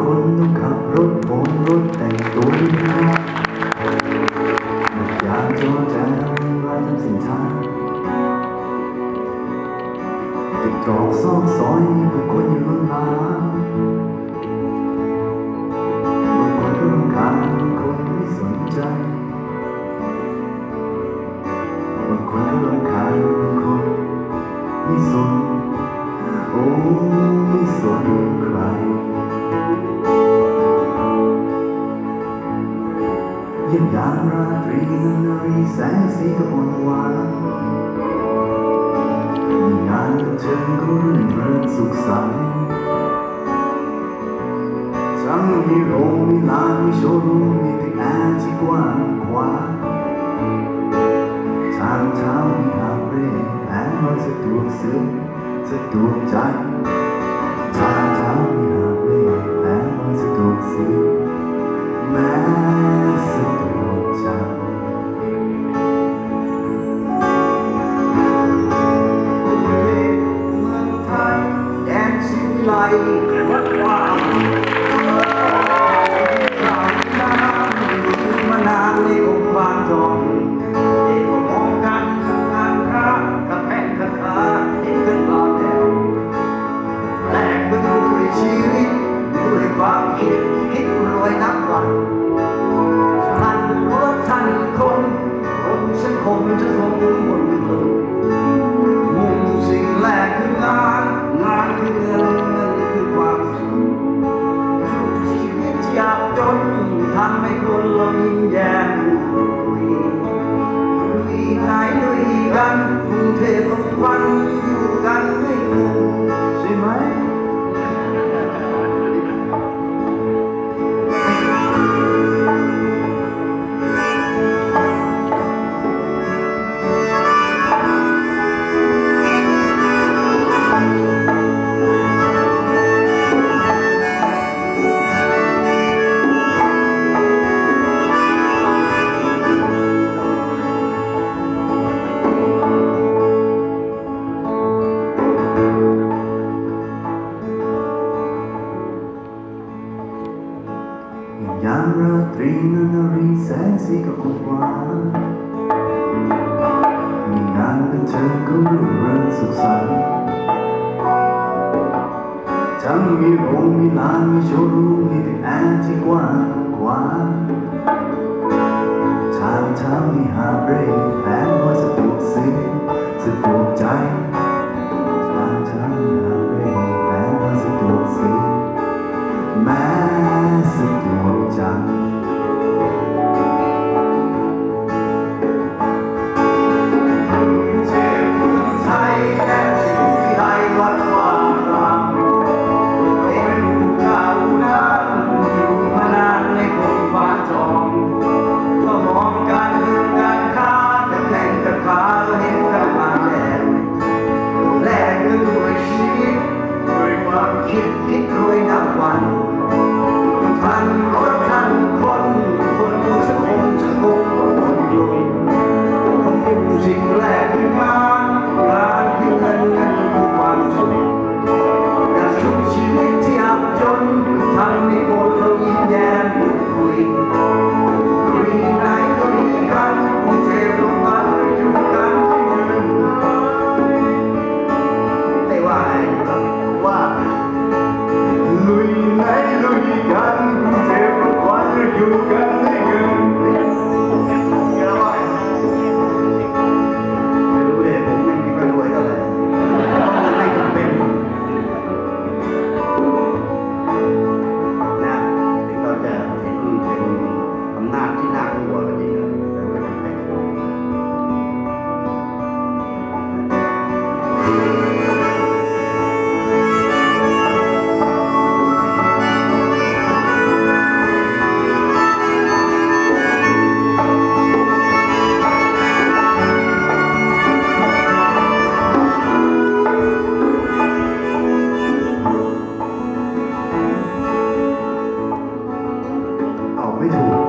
คนต้องขับรถโอนรถแต่งตัวดีนะอยากจอแจไว้ทำสิ่งทางติดตรอกซอกซอยมีผู้คนอยู่ล้นหลาม ยิ่งยามราตรีนั้นรีแสงสีก็อ่อนหวานงานบันเทิงก็รื่นเริงสุขสันต์ทั้งมีโรงมีลานมีโชว์รูมมีตึกแอร์ที่กว้างขวางทางเท้ามีหาบเร่แผนมันสะดวกซื้อสะดวกใจ วัดวางหลายน้ำมานานในองค์ความทองเอกมองกันงานค้ากับแข่งขัน ยามราตรีนั้นนรีแสงสีก็อ่อนหวานมีงานบันเทิงก็รื่นเริงสุขสันต์ทั้งมีโรงมีลานมีโชว์รูมมีตึกแอร์ที่กว้างขวางทางเท้ามีหาบเร่แผนน้อยสะดวกซื้อสะดวกใจ คิดพิดรวยนับวันทันรถ 没图。